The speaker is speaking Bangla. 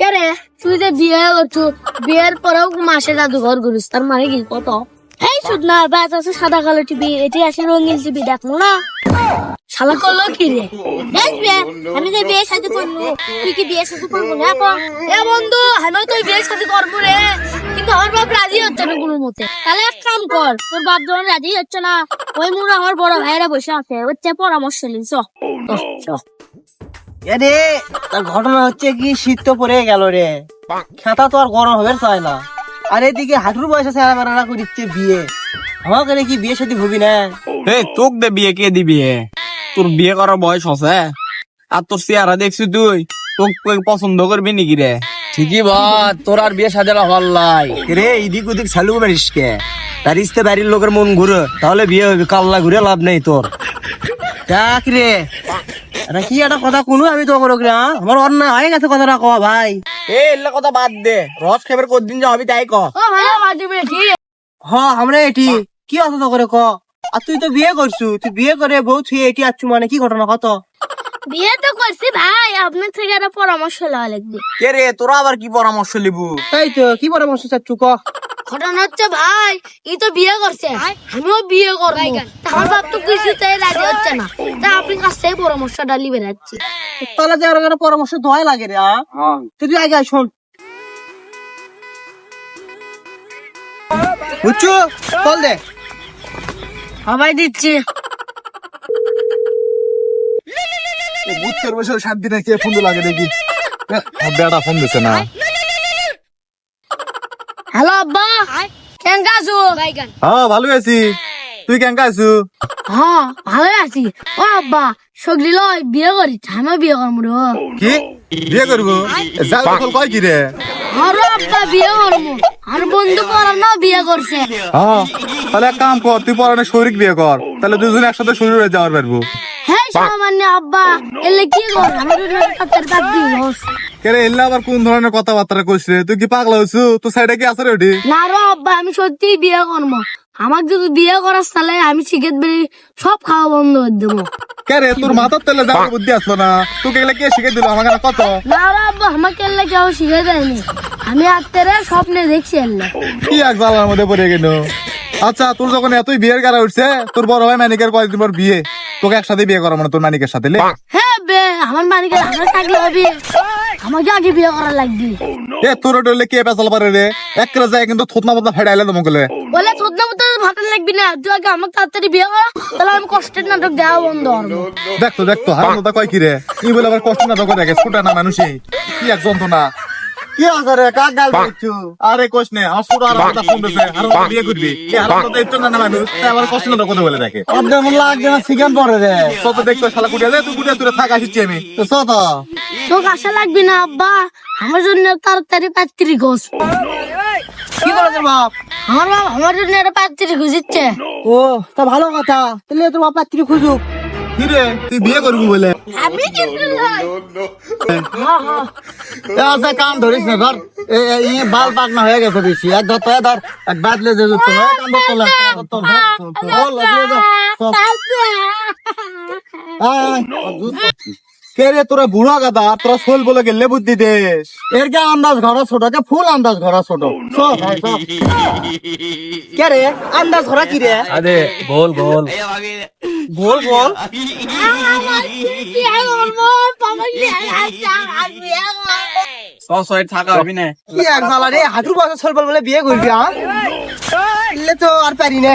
কে তুই যে বিয়ে করছ বিয়ের পরেও মাসে জাদুঘর ঘুরিস তার মানে কি কত? এই শুধ না ব্যাচ আছে সাদা কালো টিভি, এটি আছে রঙিন টিভি দেখো না? শালা করল কি রে? আমি তো বিয়ে সাথে করব, তুই কি বিয়ে সাথে করব না এখন এ বন্ধু আমিও তো বিয়ে সাথে করব রে। কিন্তু আমার বাপ রাজি হচ্ছে না কোনো মতে। তাহলে এক কাম কর, তোর বাপ যখন রাজি হচ্ছে না, ওই মুড়ে আমার বড় ভাইয়েরা বসে আছে হচ্ছে পরামর্শ নিস এরে তার ঘটনা হচ্ছে কি শীত তো পড়ে গেল রে। খেতা তো আর গরম হবে চায় না। আর এদিকে হাঁটুর বয়সে স্যারা বেড়ারা করিচ্ছে বিয়ে। আমাকে কি বিয়ে সাথে হবি না? এ তোক দে বিয়ে কে দিবি হে? তোর বিয়ে করার বয়স হসে আর তোর চেহারা দেখছি তুই তোক পছন্দ করবি নাকি রে? ঠিকই বাদ তোর আর বিয়ে সাজালা হল্লাই রে এদিক ওদিক চালু মারিস কে? তার ইস্তে বাড়ির লোকের মন ঘুরে তাহলে বিয়ে হবে কাল্লা ঘুরে লাভ নেই তোর। দেখ রে আরে কি একটা কথা কোনো আমি তো করো রে হ্যাঁ? আমার অন্যায় হয়ে গেছে কথাটা কওয়া ভাই। এ এল্লা কথা বাদ দে। রস খেবার কদিন যা হবি তাই ক? হ আমরা এটি। কি অত করে ক আর তুই তো বিয়ে করছু তুই বিয়ে করে বউ তুই এটি আচ্ছু মানে কি ঘটনা কত? বিয়ে তো করছি ভাই আপনার থেকে একটা পরামর্শ লওয়া লাগবে। কে রে তোরা আবার কি পরামর্শ লিবু? তাই তো কি পরামর্শ চাচ্ছু ক ঘটনা হচ্ছে ভাই ই তো বিয়ে করছে। আমিও বিয়ে করব। তা আমার বাপ তো কিছুতেই রাজি হচ্ছে না। তা আপনি কাছ থেকে পরামর্শটা লিবে যাচ্ছি তাহলে যে আর পরামর্শ দোয়াই লাগে রে হ্যাঁ। তুই আগে শোন। বুঝছ বল দে। সবাই দিচ্ছি। বুথের বসে শান্তি নাই কে ফোন লাগে দেখি। বেটা ফোন দিছে না হ্যালো আব্বা। কেন আছো? হ্যাঁ ভালো আছি। তুই কেঙ্কা আছু? হ্যাঁ ভালো আছি। ও আব্বা সগলি লয় বিয়ে করি আমিও বিয়ে করব রে। কি? বিয়ে করব? যাও তখন কয় কি রে? আরও আব্বা বিয়ে করব আর বন্ধু পড়ানো বিয়ে করছে। হ্যাঁ তাহলে এক কাম কর তুই পরানে শরীর বিয়ে কর। তাহলে দুজন একসাথে শরীর হয়ে যাওয়ার পারব। হ্যাঁ সামান্য আব্বা এলে কি কর আমার এল্লা আবার কোন ধরনের কথাবার্তা কইস রে? তুই কি পাগলা হইছু? তোর সাইডে কি আছে রে ওটি? না রো আব্বা আমি সত্যি বিয়ে করব আমার যদি বিয়ে করার তাহলে আমি সিগারেট বেরি সব খাওয়া বন্ধ করে দেবো। কে রে তোর মাথার তেলে যাওয়ার বুদ্ধি আসলো না? তোকে এগুলা কে শিখে দিল? আমাকে কত? না রো আব্বা আমাকে এলে কেউ শিখে দেয়নি। আমি আত্মেরে স্বপ্নে দেখছি এলে। কি এক জ্বালার মধ্যে পড়ে গেল। আচ্ছা তোর যখন এতই বিয়ের গাড়া উঠছে তোর বড় ভাই মানিকের কয়েকদিন পর বিয়ে। তোকে একসাথে বিয়ে করা মানে তোর মানিকের সাথে লে। হ্যাঁ বে আমার মানিকে আমার থাকলে হবে। আমাকে আগে বিয়ে করা লাগবে। এ তোর ডলে কে পেছাল পারে রে? এক করে যায় কিন্তু থতনা মতনা ফেড়াইলে তোমাকে বলে থোদনা মতো ভাটা লাগবি না তুই আগে আমাকে তাড়াতাড়ি বিয়ে করা তাহলে আমি কষ্টের নাটক দেওয়া বন্ধ করব। দেখতো দেখতো হার মতো কয় কি রে? ই বলে আবার কষ্ট না তোকে দেখে ছোটা না মানুষই। কি এক যন্ত্রণা। কি কাক গাল দিচ্ছু আরে কোশ নে আমার ছোট আর কথা ফোন আর ওকে বিয়ে করবি কি আর মতো দেখতো না মানুষ তাই আবার কষ্ট না তোকে বলে দেখে। আপনার মন লাগছে না সিগান পরে রে। কত দেখতো শালা কুটিয়া। যায় তুই কুটিয়া তুই থাক আসিচ্ছি আমি। তো সত লাগবি না আব্বা। আমার জন্য তাড়াতাড়ি পাত্রী খোঁজ। কি বাপ? আমার বাবা আমার জন্য একটা পাত্রী খুঁজিচ্ছে। ও তা ভালো কথা। তাহলে তোর বাপ পাত্রী খুঁজুক। কি রে তুই বিয়ে করবি বলে? আমি কিন্তু। এ আছে কান ধরিস না ধর। এ এ, বাল পাক না হয়ে গেছে বেশি। এক ধর তো ধর এক বাদলে যে তো এ কান ধর তো তোর বল লাগিয়ে দে। চল। আয়, কে তোরা বুড়া গাদা? তোরা সোল বলে গেলে বুদ্ধি দেশ এর কে আন্দাজ ঘরা ছোট কে ফুল আন্দাজ ঘরা ছোট। সব ভাই কে রে? আন্দাজ ঘরা কি রে? আরে বল বল। বল বল। থাকা হবি না। কি এক জ্বালা রে? হাঁটুর বছর বলে বিয়ে করবি হ্যাঁ? তো আর পারি না।